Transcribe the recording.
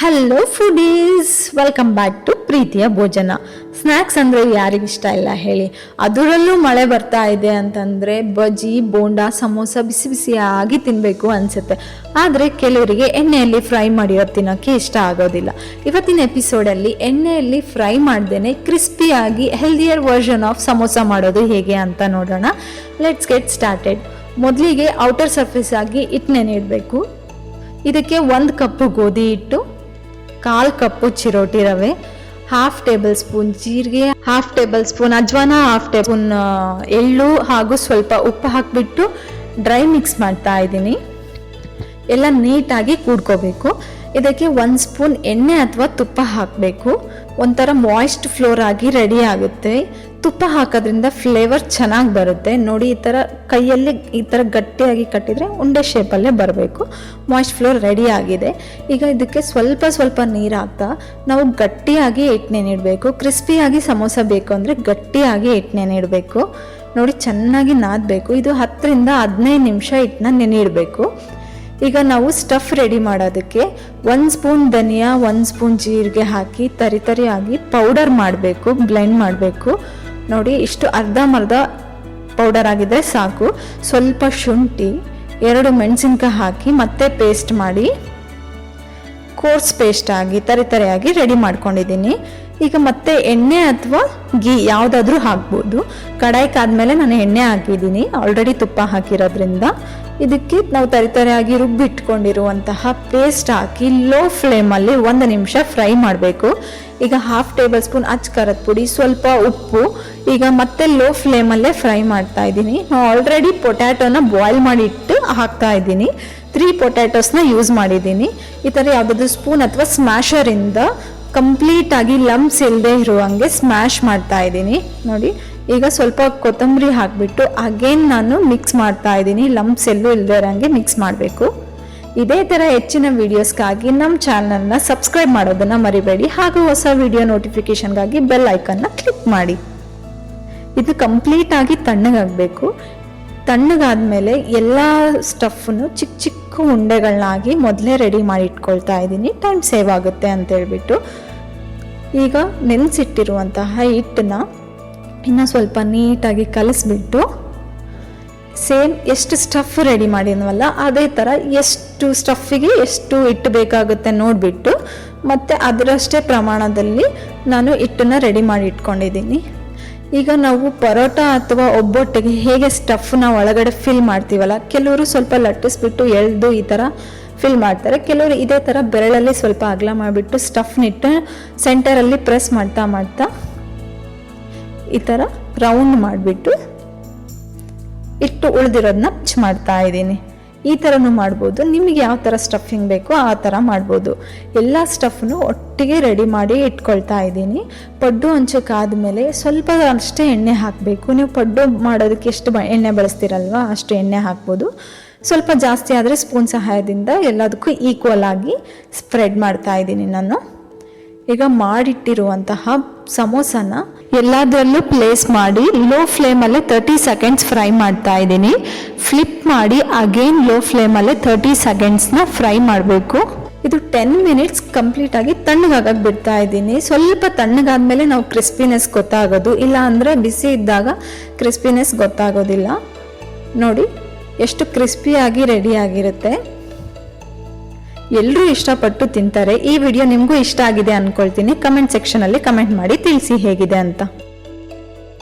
Hello foodies welcome back to ಪ್ರೀತಿಯ ಭೋಜನ snacks ಅಂದರೆ ಯಾರಿಗಿಷ್ಟ ಇಲ್ಲ ಹೇಳಿ. ಅದರಲ್ಲೂ ಮಳೆ ಬರ್ತಾ ಇದೆ ಅಂತಂದರೆ ಬಜ್ಜಿ, ಬೋಂಡ, ಸಮೋಸ ಬಿಸಿ ಬಿಸಿಯಾಗಿ ತಿನ್ನಬೇಕು ಅನಿಸುತ್ತೆ. ಆದರೆ ಕೆಲವರಿಗೆ ಎಣ್ಣೆಯಲ್ಲಿ ಫ್ರೈ ಮಾಡಿರೋದು ತಿನ್ನೋಕ್ಕೆ ಇಷ್ಟ ಆಗೋದಿಲ್ಲ. ಇವತ್ತಿನ ಎಪಿಸೋಡಲ್ಲಿ ಎಣ್ಣೆಯಲ್ಲಿ ಫ್ರೈ ಮಾಡ್ದೇ ಕ್ರಿಸ್ಪಿಯಾಗಿ ಹೆಲ್ದಿಯರ್ ವರ್ಷನ್ ಆಫ್ ಸಮೋಸ ಮಾಡೋದು ಹೇಗೆ ಅಂತ ನೋಡೋಣ. ಲೆಟ್ಸ್ ಗೆಟ್ ಸ್ಟಾರ್ಟೆಡ್ ಮೊದಲಿಗೆ ಔಟರ್ ಸರ್ಫೇಸ್ ಆಗಿ ಹಿಟ್ಟು ನೆನೆಯಿಡಬೇಕು ಇದಕ್ಕೆ ಒಂದು ಕಪ್ಪು ಗೋಧಿ ಹಿಟ್ಟು ಕಾಲು ಕಪ್ಪು ಚಿರೋಟಿ ರವೆ ಹಾಫ್ ಟೇಬಲ್ ಸ್ಪೂನ್ ಜೀರಿಗೆ ಹಾಫ್ ಟೇಬಲ್ ಸ್ಪೂನ್ ಅಜ್ವಾನ ಹಾಫ್ ಟೇಬಲ್ ಸ್ಪೂನ್ ಎಳ್ಳು ಹಾಗೂ ಸ್ವಲ್ಪ ಉಪ್ಪು ಹಾಕಿಬಿಟ್ಟು ಡ್ರೈ ಮಿಕ್ಸ್ ಮಾಡ್ತಾ ಇದ್ದೀನಿ. ಎಲ್ಲ ನೀಟಾಗಿ ಕೂಡ್ಕೋಬೇಕು. ಇದಕ್ಕೆ ಒಂದು ಸ್ಪೂನ್ ಎಣ್ಣೆ ಅಥವಾ ತುಪ್ಪ ಹಾಕಬೇಕು. ಒಂಥರ ಮಾಯ್ಸ್ಟ್ ಫ್ಲೋರ್ ಆಗಿ ರೆಡಿ ಆಗುತ್ತೆ. ತುಪ್ಪ ಹಾಕೋದ್ರಿಂದ ಫ್ಲೇವರ್ ಚೆನ್ನಾಗಿ ಬರುತ್ತೆ. ನೋಡಿ, ಈ ಥರ ಕೈಯಲ್ಲಿ ಈ ಥರ ಗಟ್ಟಿಯಾಗಿ ಕಟ್ಟಿದರೆ ಉಂಡೆ ಶೇಪಲ್ಲೇ ಬರಬೇಕು. ಮಾಯ್ಸ್ಟ್ ಫ್ಲೋರ್ ರೆಡಿ ಆಗಿದೆ. ಈಗ ಇದಕ್ಕೆ ಸ್ವಲ್ಪ ಸ್ವಲ್ಪ ನೀರು ಹಾಕ್ತಾ ನಾವು ಗಟ್ಟಿಯಾಗಿ ಹಿಟ್ಟು ನೀಡಬೇಕು. ಕ್ರಿಸ್ಪಿಯಾಗಿ ಸಮೋಸ ಬೇಕು ಅಂದರೆ ಗಟ್ಟಿಯಾಗಿ ಹಿಟ್ಟು ನೀಡಬೇಕು. ನೋಡಿ, ಚೆನ್ನಾಗಿ ನಾದಬೇಕು. ಇದು ಹತ್ತರಿಂದ ಹದಿನೈದು ನಿಮಿಷ ಹಿಟ್ಟನ್ನ ನೆನಿಡಬೇಕು ಈಗ ನಾವು ಸ್ಟಫ್ ರೆಡಿ ಮಾಡೋದಕ್ಕೆ ಒಂದು ಸ್ಪೂನ್ ಧನಿಯಾ ಒಂದು ಸ್ಪೂನ್ ಜೀರಿಗೆ ಹಾಕಿ ತರಿ ತರಿಯಾಗಿ ಪೌಡರ್ ಮಾಡಬೇಕು ಬ್ಲೆಂಡ್ ಮಾಡಬೇಕು. ನೋಡಿ, ಇಷ್ಟು ಅರ್ಧ ಮರ್ಧ ಪೌಡರ್ ಆಗಿದೆ ಸಾಕು. ಸ್ವಲ್ಪ ಶುಂಠಿ, ಎರಡು ಮೆಣಸಿನ್ಕಾಯಿ ಹಾಕಿ ಮತ್ತೆ ಪೇಸ್ಟ್ ಮಾಡಿ. ಕೋರ್ಸ್ ಪೇಸ್ಟ್ ಆಗಿ ತರಿ ತರಿಯಾಗಿ ರೆಡಿ ಮಾಡ್ಕೊಂಡಿದ್ದೀನಿ. ಈಗ ಮತ್ತೆ ಎಣ್ಣೆ ಅಥವಾ ಗೀ ಯಾವುದಾದ್ರೂ ಹಾಕ್ಬೋದು. ಕಡಾಯಿಕಾದ್ಮೇಲೆ ನಾನು ಎಣ್ಣೆ ಹಾಕಿದ್ದೀನಿ. ಆಲ್ರೆಡಿ ತುಪ್ಪ ಹಾಕಿರೋದ್ರಿಂದ. ಇದಕ್ಕೆ ನಾವು ತರಿ ತರಿಯಾಗಿ ರುಬ್ಬಿಟ್ಕೊಂಡಿರುವಂತಹ ಪೇಸ್ಟ್ ಹಾಕಿ ಲೋ ಫ್ಲೇಮಲ್ಲಿ ಒಂದು ನಿಮಿಷ ಫ್ರೈ ಮಾಡಬೇಕು. ಈಗ ಹಾಫ್ ಟೇಬಲ್ ಸ್ಪೂನ್ ಅಚ್ಚಕರದ ಪುಡಿ, ಸ್ವಲ್ಪ ಉಪ್ಪು. ಈಗ ಮತ್ತೆ ಲೋ ಫ್ಲೇಮಲ್ಲೇ ಫ್ರೈ ಮಾಡ್ತಾ ಇದ್ದೀನಿ. ನಾವು ಆಲ್ರೆಡಿ ಪೊಟ್ಯಾಟೋನ ಬಾಯ್ಲ್ ಮಾಡಿಟ್ಟು ಹಾಕ್ತಾ ಇದ್ದೀನಿ. ತ್ರೀ ಪೊಟ್ಯಾಟೋಸ್ನ ಯೂಸ್ ಮಾಡಿದ್ದೀನಿ. ಈ ಥರ ಯಾವುದಾದ್ರು ಸ್ಪೂನ್ ಅಥವಾ ಸ್ಮ್ಯಾಷರಿಂದ ಕಂಪ್ಲೀಟಾಗಿ ಲಂಬ್ಸ್ ಇಲ್ಲದೆ ಇರುವಂಗೆ ಸ್ಮ್ಯಾಶ್ ಮಾಡ್ತಾ ಇದ್ದೀನಿ. ನೋಡಿ, ಈಗ ಸ್ವಲ್ಪ ಕೊತ್ತಂಬರಿ ಹಾಕಿಬಿಟ್ಟು ಅಗೇನ್ ನಾನು ಮಿಕ್ಸ್ ಮಾಡ್ತಾ ಇದ್ದೀನಿ. ಲಂಬ್ಸ್ ಎಲ್ಲೂ ಇಲ್ಲದೆ ಇರೋಂಗೆ ಮಿಕ್ಸ್ ಮಾಡಬೇಕು. ಇದೇ ಥರ ಹೆಚ್ಚಿನ ವೀಡಿಯೋಸ್ಗಾಗಿ ನಮ್ಮ ಚಾನಲ್ನ ಸಬ್ಸ್ಕ್ರೈಬ್ ಮಾಡೋದನ್ನು ಮರಿಬೇಡಿ. ಹಾಗೂ ಹೊಸ ವಿಡಿಯೋ ನೋಟಿಫಿಕೇಷನ್ಗಾಗಿ ಬೆಲ್ ಐಕನ್ನ ಕ್ಲಿಕ್ ಮಾಡಿ. ಇದು ಕಂಪ್ಲೀಟಾಗಿ ತಣ್ಣಗಾಗಬೇಕು. ತಣ್ಣಗಾದ್ಮೇಲೆ ಎಲ್ಲ ಸ್ಟಫನ್ನು ಚಿಕ್ಕ ಚಿಕ್ಕ ಉಂಡೆಗಳನ್ನಾಗಿ ಮೊದಲೇ ರೆಡಿ ಮಾಡಿ ಇಟ್ಕೊಳ್ತಾ ಇದ್ದೀನಿ. ಟೈಮ್ ಸೇವ್ ಆಗುತ್ತೆ ಅಂತ ಹೇಳ್ಬಿಟ್ಟು. ಈಗ ನೆನೆಸಿಟ್ಟಿರುವಂತಹ ಹಿಟ್ಟನ್ನ ಇನ್ನು ಸ್ವಲ್ಪ ನೀಟಾಗಿ ಕಲಿಸ್ಬಿಟ್ಟು ಸೇಮ್ ಎಷ್ಟು ಸ್ಟಫ್ ರೆಡಿ ಮಾಡಿದ್ವಲ್ಲ ಅದೇ ಥರ ಎಷ್ಟು ಸ್ಟಫಿಗೆ ಎಷ್ಟು ಹಿಟ್ಟು ಬೇಕಾಗುತ್ತೆ ನೋಡಿಬಿಟ್ಟು ಮತ್ತು ಅದರಷ್ಟೇ ಪ್ರಮಾಣದಲ್ಲಿ ನಾನು ಹಿಟ್ಟನ್ನು ರೆಡಿ ಮಾಡಿ ಇಟ್ಕೊಂಡಿದ್ದೀನಿ ಈಗ ನಾವು ಪರೋಟ ಅಥವಾ ಒಬ್ಬೊಟ್ಟಿಗೆ ಹೇಗೆ ಸ್ಟಫ್ನ ಒಳಗಡೆ ಫಿಲ್ ಮಾಡ್ತೀವಲ್ಲ, ಕೆಲವರು ಸ್ವಲ್ಪ ಲಟ್ಟಿಸ್ಬಿಟ್ಟು ಎಳ್ದು ಈ ಥರ ಫಿಲ್ ಮಾಡ್ತಾರೆ. ಕೆಲವರು ಇದೇ ಥರ ಬೆರಳಲ್ಲಿ ಸ್ವಲ್ಪ ಅಗಲ ಮಾಡಿಬಿಟ್ಟು ಸ್ಟಫ್ನಿಟ್ಟು ಸೆಂಟರಲ್ಲಿ ಪ್ರೆಸ್ ಮಾಡ್ತಾ ಮಾಡ್ತಾ ಈ ಥರ ರೌಂಡ್ ಮಾಡಿಬಿಟ್ಟು ಇಟ್ಟು ಉಳಿದಿರೋದನ್ನ ಪಿಚ್ ಮಾಡ್ತಾ ಇದ್ದೀನಿ. ಈ ಥರನೂ ಮಾಡ್ಬೋದು. ನಿಮಗೆ ಯಾವ ಥರ ಸ್ಟಫಿಂಗ್ ಬೇಕೋ ಆ ಥರ ಮಾಡ್ಬೋದು. ಎಲ್ಲ ಸ್ಟಫ್ನು ಒಟ್ಟಿಗೆ ರೆಡಿ ಮಾಡಿ ಇಟ್ಕೊಳ್ತಾ ಇದ್ದೀನಿ. ಪಡ್ಡು ಹಂಚಕ್ಕಾದ್ಮೇಲೆ ಸ್ವಲ್ಪ ಅಷ್ಟೇ ಎಣ್ಣೆ ಹಾಕಬೇಕು. ನೀವು ಪಡ್ಡು ಮಾಡೋದಕ್ಕೆ ಎಷ್ಟು ಎಣ್ಣೆ ಬಳಸ್ತೀರಲ್ವ ಅಷ್ಟು ಎಣ್ಣೆ ಹಾಕ್ಬೋದು. ಸ್ವಲ್ಪ ಜಾಸ್ತಿ ಆದರೆ ಸ್ಪೂನ್ ಸಹಾಯದಿಂದ ಎಲ್ಲದಕ್ಕೂ ಈಕ್ವಲ್ ಆಗಿ ಸ್ಪ್ರೆಡ್ ಮಾಡ್ತಾ ಇದ್ದೀನಿ ನಾನು. ಈಗ ಮಾಡಿಟ್ಟಿರುವಂತಹ ಸಮೋಸನ ಎಲ್ಲದರಲ್ಲೂ ಪ್ಲೇಸ್ ಮಾಡಿ ಲೋ ಫ್ಲೇಮಲ್ಲೇ ತರ್ಟಿ ಸೆಕೆಂಡ್ಸ್ ಫ್ರೈ ಮಾಡ್ತಾ ಇದ್ದೀನಿ. ಫ್ಲಿಪ್ ಮಾಡಿ ಅಗೇನ್ ಲೋ ಫ್ಲೇಮಲ್ಲೇ ತರ್ಟಿ ಸೆಕೆಂಡ್ಸ್ನ ಫ್ರೈ ಮಾಡಬೇಕು. ಇದು ಟೆನ್ ಮಿನಿಟ್ಸ್ ಕಂಪ್ಲೀಟಾಗಿ ತಣ್ಣಗಾಗಕ್ಕೆ ಬಿಡ್ತಾ ಇದ್ದೀನಿ. ಸ್ವಲ್ಪ ತಣ್ಣಗಾದ್ಮೇಲೆ ನಾವು ಕ್ರಿಸ್ಪಿನೆಸ್ ಗೊತ್ತಾಗೋದು. ಇಲ್ಲ ಅಂದರೆ ಬಿಸಿ ಇದ್ದಾಗ ಕ್ರಿಸ್ಪಿನೆಸ್ ಗೊತ್ತಾಗೋದಿಲ್ಲ. ನೋಡಿ, ಎಷ್ಟು ಕ್ರಿಸ್ಪಿಯಾಗಿ ರೆಡಿ ಆಗಿರುತ್ತೆ. ಎಲ್ಲರೂ ಇಷ್ಟಪಟ್ಟು ತಿಂತಾರೆ. ಈ ವಿಡಿಯೋ ನಿಮಗೂ ಇಷ್ಟ ಆಗಿದೆ ಅಂದ್ಕೊಳ್ತೀನಿ ಕಮೆಂಟ್ ಸೆಕ್ಷನಲ್ಲಿ ಕಮೆಂಟ್ ಮಾಡಿ ತಿಳಿಸಿ ಹೇಗಿದೆ ಅಂತ.